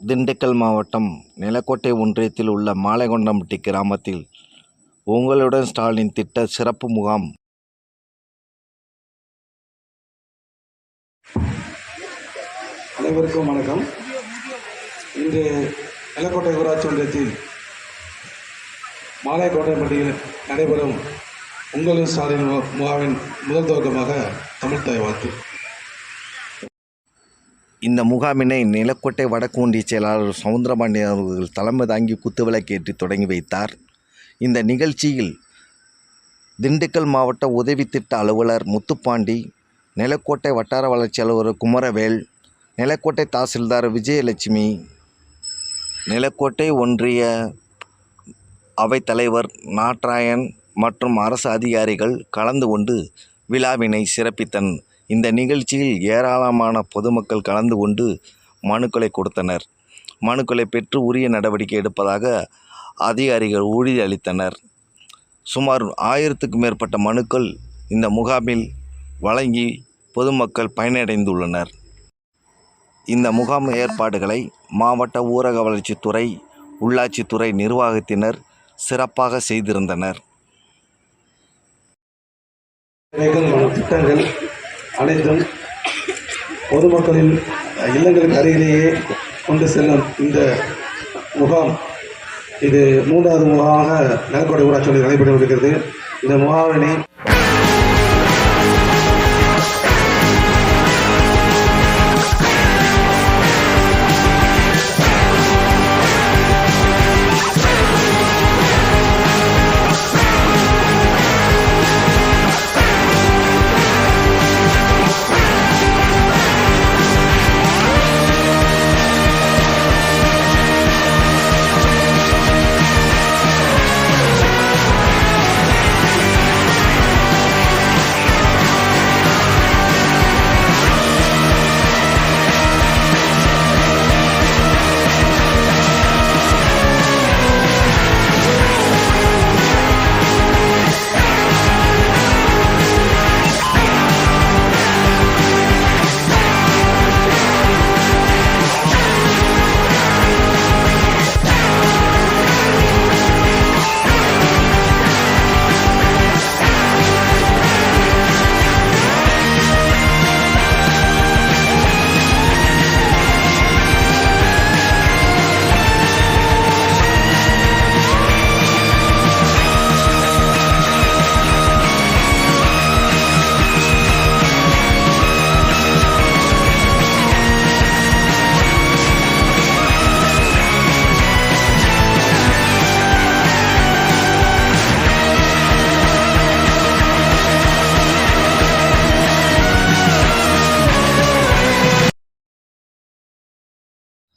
திண்டுக்கல் மாவட்டம் நிலக்கோட்டை ஒன்றியத்தில் உள்ள மாலைகொண்டம்பட்டி கிராமத்தில் உங்களுடன் ஸ்டாலின் திட்ட சிறப்பு முகாம். அனைவருக்கும் வணக்கம். இன்று நிலக்கோட்டை ஊராட்சி ஒன்றியத்தில் மாலைக்கோட்டைப்பட்டியில் நடைபெறும் உங்களின் ஸ்டாலின் முகாமின் முதல் துவக்கமாக தமிழ்த்தாய் வாழ்த்து. இந்த முகாமினை நிலக்கோட்டை வடக்கு ஒன்றிய செயலாளர் சவுந்தரபாண்டியன் அவர்கள் தலைமை தாங்கி குத்துவிளக்கேற்றி தொடங்கி வைத்தார். இந்த நிகழ்ச்சியில் திண்டுக்கல் மாவட்ட உதவி திட்ட அலுவலர் முத்துப்பாண்டி நிலக்கோட்டை வட்டார வளர்ச்சி அலுவலர் குமரவேல் நிலக்கோட்டை தாசில்தார் விஜயலட்சுமி நிலக்கோட்டை ஒன்றிய அவைத்தலைவர் நாட்ராயன் மற்றும் அரசு அதிகாரிகள் கலந்து கொண்டு விழாவினை சிறப்பித்தன் இந்த நிகழ்ச்சியில் ஏராளமான பொதுமக்கள் கலந்து கொண்டு மனுக்களை கொடுத்தனர். மனுக்களை பெற்று உரிய நடவடிக்கை எடுப்பதாக அதிகாரிகள் உறுதியளித்தனர் சுமார் ஆயிரத்துக்கும் மேற்பட்ட மனுக்கள் இந்த முகாமில் வழங்கி பொதுமக்கள் பயனடைந்துள்ளனர். இந்த முகாம் ஏற்பாடுகளை மாவட்ட ஊரக வளர்ச்சித்துறை உள்ளாட்சித்துறை நிர்வாகத்தினர் சிறப்பாக செய்திருந்தனர். திட்டங்கள் அனைத்தும் பொதுமக்களின் இல்லங்களுக்கு அருகிலேயே கொண்டு செல்லும் இந்த முகாம். இது மூன்றாவது முகாமாக நிலக்கோட்டை ஊராட்சி நடைபெற்று வருகிறது இந்த முகாமினை